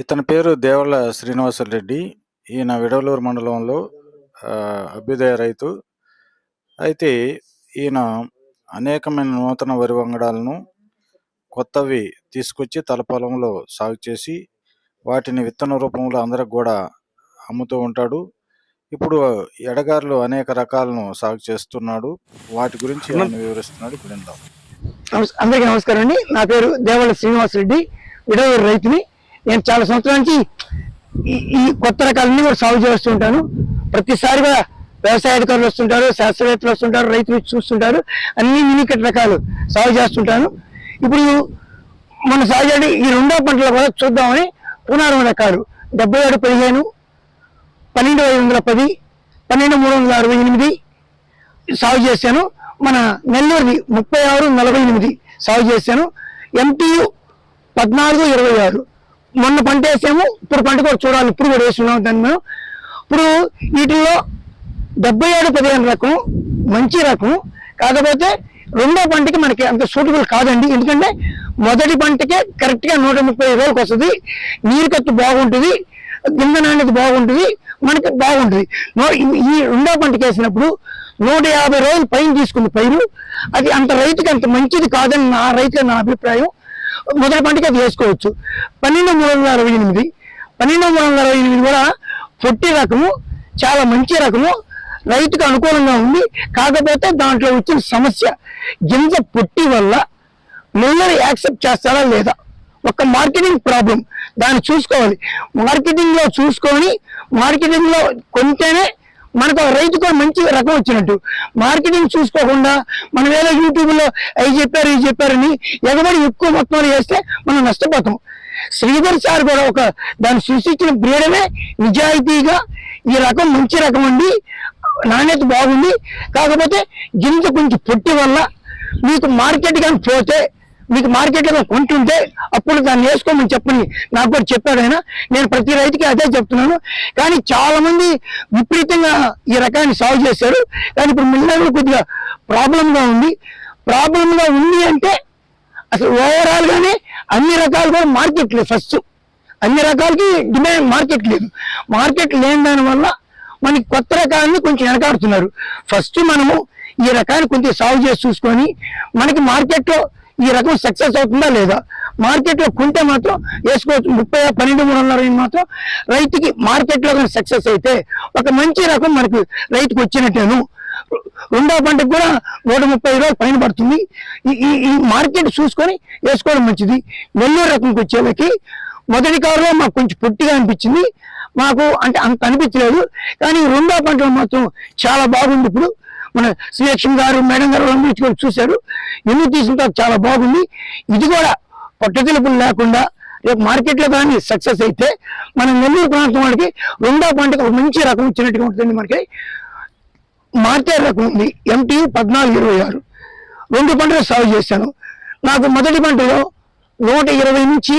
ఇతని పేరు దేవళ్ళ శ్రీనివాసరెడ్డి. ఈయన విడవలూరు మండలంలో అభ్యుదయ రైతు. అయితే ఈయన అనేకమైన నూతన వరి వంగడాలను కొత్తవి తీసుకొచ్చి తల పొలంలో సాగు చేసి వాటిని విత్తన రూపంలో అందరికి కూడా అమ్ముతూ ఉంటాడు. ఇప్పుడు ఎడగారులు అనేక రకాలను సాగు చేస్తున్నాడు. వాటి గురించి వివరిస్తున్నాడు. ఇప్పుడు అందరికీ నమస్కారం అండి. నా పేరు దేవళ్ళ శ్రీనివాస్ రెడ్డి విడవూరు రైతుని. నేను చాలా సంవత్సరాల నుంచి ఈ- ఈ కొత్త రకాలన్నీ కూడా సాగు చేస్తుంటాను ప్రతిసారి ప్రతిసారిగా వ్యవసాయ అధికారులు వస్తుంటారు శాస్త్రవేత్తలు వస్తుంటారు రైతులు చూస్తుంటారు. అన్ని మినికట్ రకాలు సాగు చేస్తుంటాను. ఇప్పుడు మన సాగు చేయడం ఈ రెండో పంటలు కూడా చూద్దామని పునారం రకాలు. డెబ్బై ఏడు పదిహేను పన్నెండు ఐదు వందల పది పన్నెండు మూడు వందల అరవై ఎనిమిది సాగు చేశాను. మన నెల్లూరుది ముప్పై ఆరు నలభై ఎనిమిది సాగు చేశాను. ఎంటీయు పద్నాలుగు ఇరవై ఆరు. మొన్న పంట వేసాము ఇప్పుడు పంట కూడా చూడాలి. ఇప్పుడు కూడా వేస్తున్నాం దాన్ని మేము. ఇప్పుడు వీటిల్లో డెబ్బై ఏడు పదిహేను రకం మంచి రకం. కాకపోతే రెండో పంటకి మనకి అంత సూటబుల్ కాదండి. ఎందుకంటే మొదటి పంటకే కరెక్ట్గా నూట ముప్పై రోజులకు వస్తుంది. నీరు ఖర్చు బాగుంటుంది. గింజ నాణ్యత బాగుంటుంది. మనకి బాగుంటుంది. ఈ- రెండో పంటకి వేసినప్పుడు నూట యాభై రోజులు పైన తీసుకుంది పైరు. అది అంత రైతుకి అంత మంచిది కాదని నా రైతు నా అభిప్రాయం. మొదటి పంటకి అది వేసుకోవచ్చు పన్నెండు మూడు వందల అరవై ఎనిమిది పన్నెండు మూడు వందల అరవై ఎనిమిది కూడా పొట్టి రకము చాలా మంచి రకము రైతుకు అనుకూలంగా ఉంది. కాకపోతే దాంట్లో వచ్చిన సమస్య గింజ పొట్టి వల్ల మిల్లర్ యాక్సెప్ట్ చేస్తారా లేదా? ఒక మార్కెటింగ్ ప్రాబ్లం. దాన్ని చూసుకోవాలి. మార్కెటింగ్లో చూసుకొని మార్కెటింగ్లో కొంటేనే మనకు ఆ రైతుకు మంచి రకం వచ్చినట్టు. మార్కెటింగ్ చూసుకోకుండా మనం ఏదో యూట్యూబ్లో అవి చెప్పారు ఇవి చెప్పారని ఎగబడి ఎక్కువ మొత్తంలో చేస్తే మనం నష్టపోతాం. శ్రీధర్ సార్ కూడా ఒక దాన్ని సృష్టించిన బ్రీడమే నిజాయితీగా ఈ రకం మంచి రకం అండి నాణ్యత బాగుంది కాకపోతే గింజ కొంచెం పొట్టి వల్ల మీకు మార్కెట్ కానీ పోతే మీకు మార్కెట్లో కొంటుంటే అప్పుడు దాన్ని వేసుకోమని చెప్పని నాకు కూడా చెప్పాడు ఆయన. నేను ప్రతి రైతుకి అదే చెప్తున్నాను. కానీ చాలా మంది విపరీతంగా ఈ రకాన్ని సాగు చేశారు. కానీ ఇప్పుడు మిల్లర్లు కొద్దిగా ప్రాబ్లంగా ఉంది. ప్రాబ్లంగా ఉంది అంటే అసలు ఓవరాల్ గానే అన్ని రకాలు కూడా మార్కెట్ లేదు ఫస్ట్ అన్ని రకాలకి డిమాండ్ మార్కెట్ లేదు. మార్కెట్ లేని దాని వల్ల మనకి కొత్త రకాలని కొంచెం వెనకాడుతున్నారు. ఫస్ట్ మనము ఈ రకాన్ని కొంచెం సాగు చేసి చూసుకొని మనకి మార్కెట్లో ఈ రకం సక్సెస్ అవుతుందా లేదా? మార్కెట్లో కొంటే మాత్రం వేసుకోవచ్చు. ముప్పై పన్నెండు మూడు వందల మాత్రం రైతుకి మార్కెట్లో కానీ సక్సెస్ అయితే ఒక మంచి రకం మనకి రైతుకు వచ్చినట్టేను. రెండో పంటకు కూడా నూట ముప్పై రోజులు పైన పడుతుంది. ఈ ఈ- మార్కెట్ చూసుకొని వేసుకోవడం మంచిది. నెల్లూరు రకంకి వచ్చేవాళ్ళకి మొదటి కారులో మాకు కొంచెం పొట్టిగా అనిపించింది. మాకు అంటే అంత అనిపించలేదు. కానీ ఈ రెండో పంటలో మాత్రం చాలా బాగుంది ఇప్పుడు. మన శ్రీలక్ష్మి గారు మేడం గారు అందరూ చూశారు. ఎందుకు తీసిన తర్వాత చాలా బాగుంది. ఇది కూడా పట్టుదలుపులు లేకుండా రేపు మార్కెట్లో కానీ సక్సెస్ అయితే మన నెల్లూరు ప్రాంతం వాళ్ళకి రెండో పంటకు ఒక మంచి రకం ఇచ్చినట్టుగా ఉంటుంది మనకి. మార్కెట్ రకం ఉంది. ఎంటీ పద్నాలుగు ఇరవై ఆరు. రెండు పంటలు సాగు చేశాను. నాకు మొదటి పంటలో నూట ఇరవై నుంచి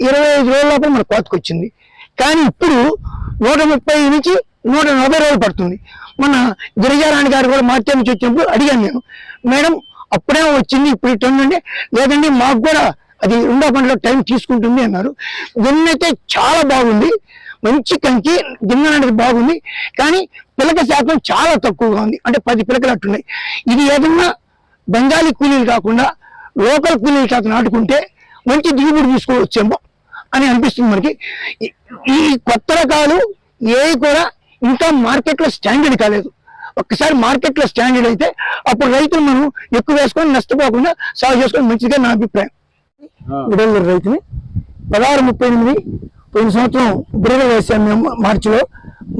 ఇరవై ఐదు రోజుల లోపల మన కోతకు వచ్చింది కానీ ఇప్పుడు నూట ముప్పై నుంచి నూట నలభై రోజులు పడుతుంది. మన గిరిజారాణి గారు కూడా మార్కెట్ వచ్చినప్పుడు అడిగాను నేను మేడం అప్పుడే వచ్చింది ఇప్పుడు ఇటు ఉందండి లేదండి మాకు కూడా అది రెండో పంటలో టైం తీసుకుంటుంది అన్నారు. అయితే చాలా బాగుంది. మంచి కంకి గిన్నె అనేది బాగుంది. కానీ పిలక శాతం చాలా తక్కువగా ఉంది. అంటే పది పిలకలు అట్టున్నాయి. ఇది ఏదన్నా బెంగాలీ కూలీలు కాకుండా లోకల్ కూలీలు శాతం నాటుకుంటే మంచి దిగుబడి తీసుకోవచ్చేమో అని అనిపిస్తుంది మనకి. ఈ- ఈ కొత్త రకాలు ఏవి కూడా ఇంకా మార్కెట్లో స్టాండర్డ్ కాలేదు. ఒక్కసారి మార్కెట్లో స్టాండర్డ్ అయితే అప్పుడు రైతులు మనం ఎక్కువ వేసుకొని నష్టపోకుండా సాగు చేసుకొని మంచిగా నా అభిప్రాయం. విడవలూరు రైతుని పదహారు ముప్పై ఎనిమిది పోయిన సంవత్సరం బ్రీడర్ వేసాము మేము మార్చిలో.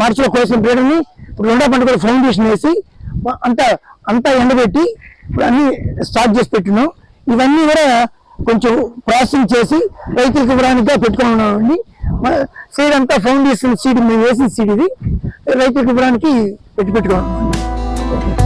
మార్చిలో కోసిన బ్రీడర్ని ఇప్పుడు రెండో పంట కూడా ఫౌండేషన్ వేసి అంతా అంతా ఎండబెట్టి ఇప్పుడు అన్ని స్టార్ట్ చేసి పెట్టినాం. ఇవన్నీ కూడా కొంచెం ప్రాసెసింగ్ చేసి రైతులకు ఇవ్వడానికి పెట్టుకుని ఉన్నామండి సీడ్ అంతా ఫౌండేషన్ సీడ్ మేము వేసిన సీడ్ ఇది. రైతు ఇవ్వడానికి పెట్టి పెట్టుకోవాలి.